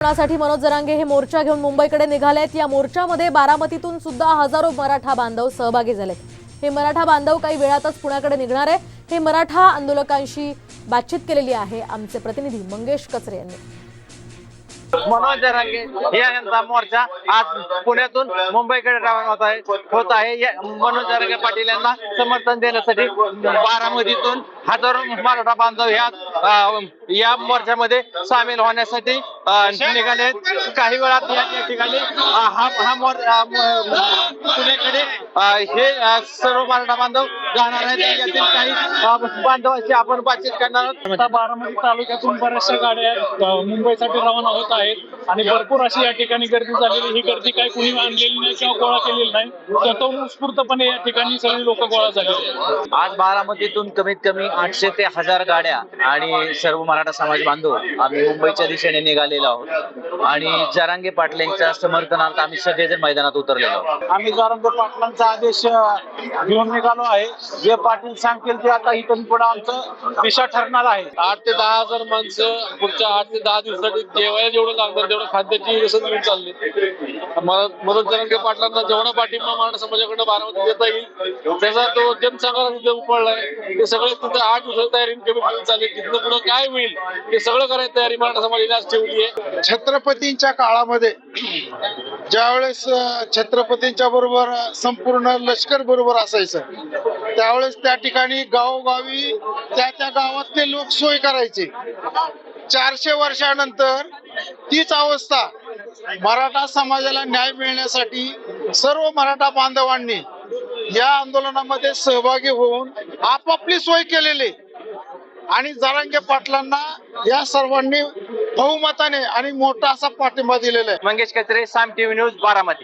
साठी मनोज जरांगे हे मोर्चा घेऊन मुंबईकडे निघालेत. या मोर्चामध्ये बारामतीतून सुद्धा हजारो मराठा बांधव सहभागी झालेत. हे मराठा बांधव काही वेळातच पुण्याकडे निघणार आहे हे मराठा आंदोलकांशी बातचीत केलेली आहे आमचे प्रतिनिधी मंगेश कचरे यांनी. मनोज जरांगे यांचा मोर्चा आज पुण्यातून मुंबईकडे रवाना होत आहे होत आहे या मनोज जरांगे पाटील यांना समर्थन देण्यासाठी बारामतीतून हजारो मराठा बांधव या या मोर्चामध्ये सामील होण्यासाठी निघाले आहेत. काही वेळात या ठिकाणी हा हा मोर्चा हे सर्व मराठा बांधव जाणार आहेत. यातील काही बांधवांशी आपण बातचीत करणार आहोत. आता बारामती तालुक्यातून बऱ्याचशा गाड्या मुंबईसाठी रवाना होत आहेत. आणि भरपूर अशी या ठिकाणी गर्दी झालेली ही गर्दी काही कुणी आणलेली नाही किंवा गोळा केलेली नाही. उत्स्फूर्तपणे या ठिकाणी सगळी लोक गोळा आहेत. आज बारामतीतून कमीत कमी आठशे ते हजार गाड्या आणि सर्व मराठा समाज बांधव आम्ही मुंबईच्या दिशेने निघालेलो आहोत. आणि जरांगे पाटलेंच्या समर्थनार्थ आम्ही सगळेजण मैदानात उतरलेलो आहोत. आम्ही जारंग पाटलांचा आदेश अ, घेऊन निघालो आहे. जे पाटील सांगतील ते आता इथून पुढे आमचं दिशा ठरणार आहे. आठ ते दहा हजार माणसं पुढच्या आठ ते दहा दिवसासाठी जेवायला जेवढं लागणार तेवढं खाद्याची व्यसन घेऊन चालली. मनोज जरांगे पाटलांना जेवढा पाठिंबा मराठा समाजाकडनं बारामती देता येईल त्याचा तो जनसंघाला तिथे उपळलाय ते सगळे तिथे आठ दिवसाची तयारी कमी करून चालले तिथनं पुढे काय होईल ते सगळं करायची तयारी मराठा समाजाने ठेवली आहे. छत्रपतींच्या काळामध्ये ज्यावेळेस छत्रपतींच्या बरोबर अ, पूर्ण लष्कर बरोबर असायचं. त्यावेळेस त्या ठिकाणी गावोगावी त्या त्या गावातले लोक सोय करायचे. चारशे वर्षानंतर तीच अवस्था. मराठा समाजाला न्याय मिळण्यासाठी सर्व मराठा बांधवांनी या आंदोलनामध्ये सहभागी होऊन आपापली सोय केलेली. आणि जरांगे पाटलांना या सर्वांनी बहुमताने आणि मोठा असा पाठिंबा दिलेला आहे. मंगेश कचरे साम टीव्ही न्यूज बारामती.